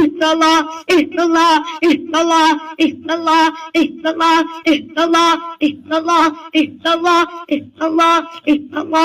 ഇസ്തല്ലാ ഇസ്തല്ലാ ഇസ്തല്ലാ ഇസ്തല്ലാ ഇസ്തല്ലാ ഇസ്തല്ലാ ഇസ്തല്ലാ ഇസ്തല്ലാ ഇസ്തല്ലാ ഇസ്തല്ലാ